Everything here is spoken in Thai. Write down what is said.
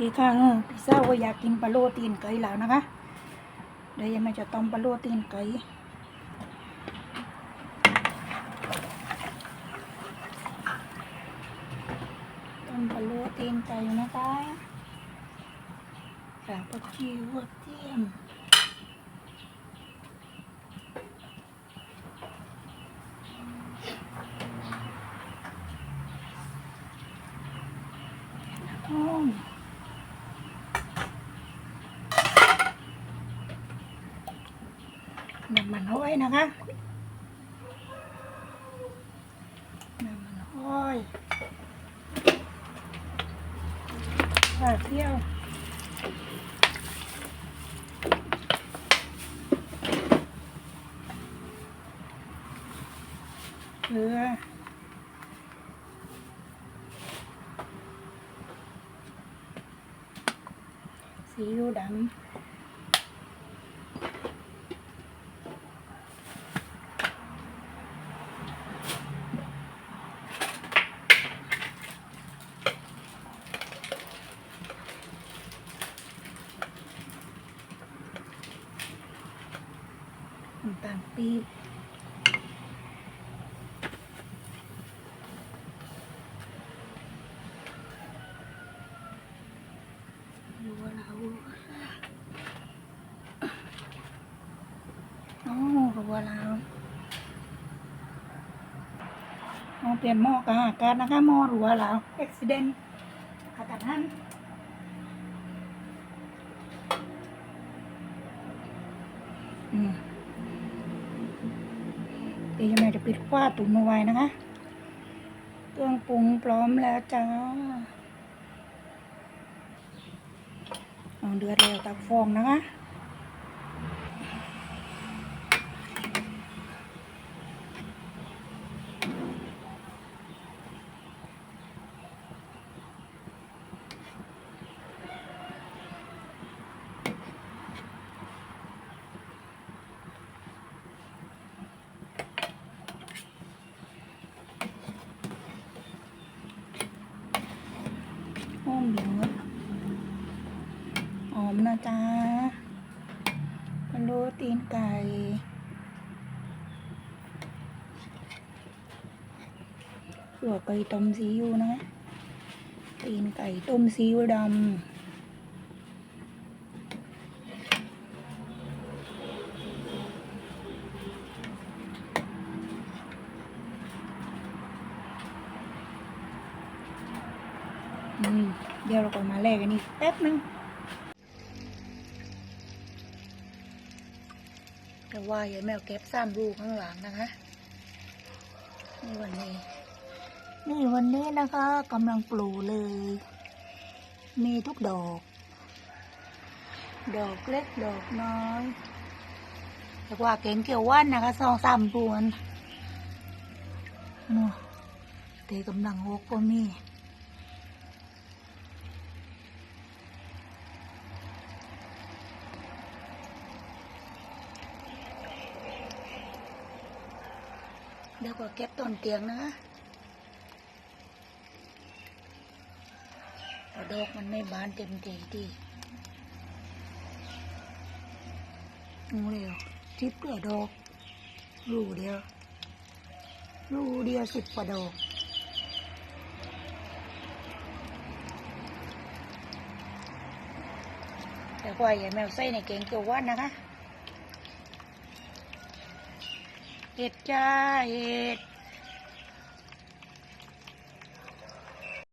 พี่ข้างพี่เศร้าว่าอยากกินปลาโลตีนไก่แล้วนะคะ เดี๋ยวยังไม่จะต้มปลาโลตีนไก่ต้มปลาโลตีนไก่นะคะใส่ผักชีหัวเทียม หอม น้ำมันห้อยนะคะน้ำมันห้อยกระเทียมเกลือซีอิ๊วดำ น้ำตาลปี๊บรัวเราวเราเอาเปลี่ยนหม้อกลางอากาศนะคะหม้อรัวเราอุบิเหตุขนาดนั้นอืม เดี๋ยวแม่จะปิดฝ้าตุ๋นเอาไว้นะคะ เครื่องปรุงพร้อมแล้วจ้าเอาเดือดแล้วตักฟองนะคะ หอมเหลืองหอมนะจ๊ะ มันดูตีนไก่ขั่วไก่ต้มซีอิ๊วนะตีนไก่ต้ม แต่ว่าอย่าแมวเก็บซ้ำรูข้างหลังนะคะนี่วันนี้ นี่วันนี้นะคะกำลังปลูกเลย มีทุกดอก ดอกเล็กดอกน้อยแต่ว่าเก่งเกี่ยวว่านนะคะสองสามปวนนู่เตกำลังโอกก็มี เดี๋ยวก็เก็บต้นเตียงนะคะดอกมันไม่บานเต็มทีดีงูเดียวทิพย์เกลือดอกรูเดียวรูเดียวสิบกว่าดอกแต่ว่าอย่าแมวใส่ในเก่งเกียวว่านนะคะ เห็ดจ้าเห็ด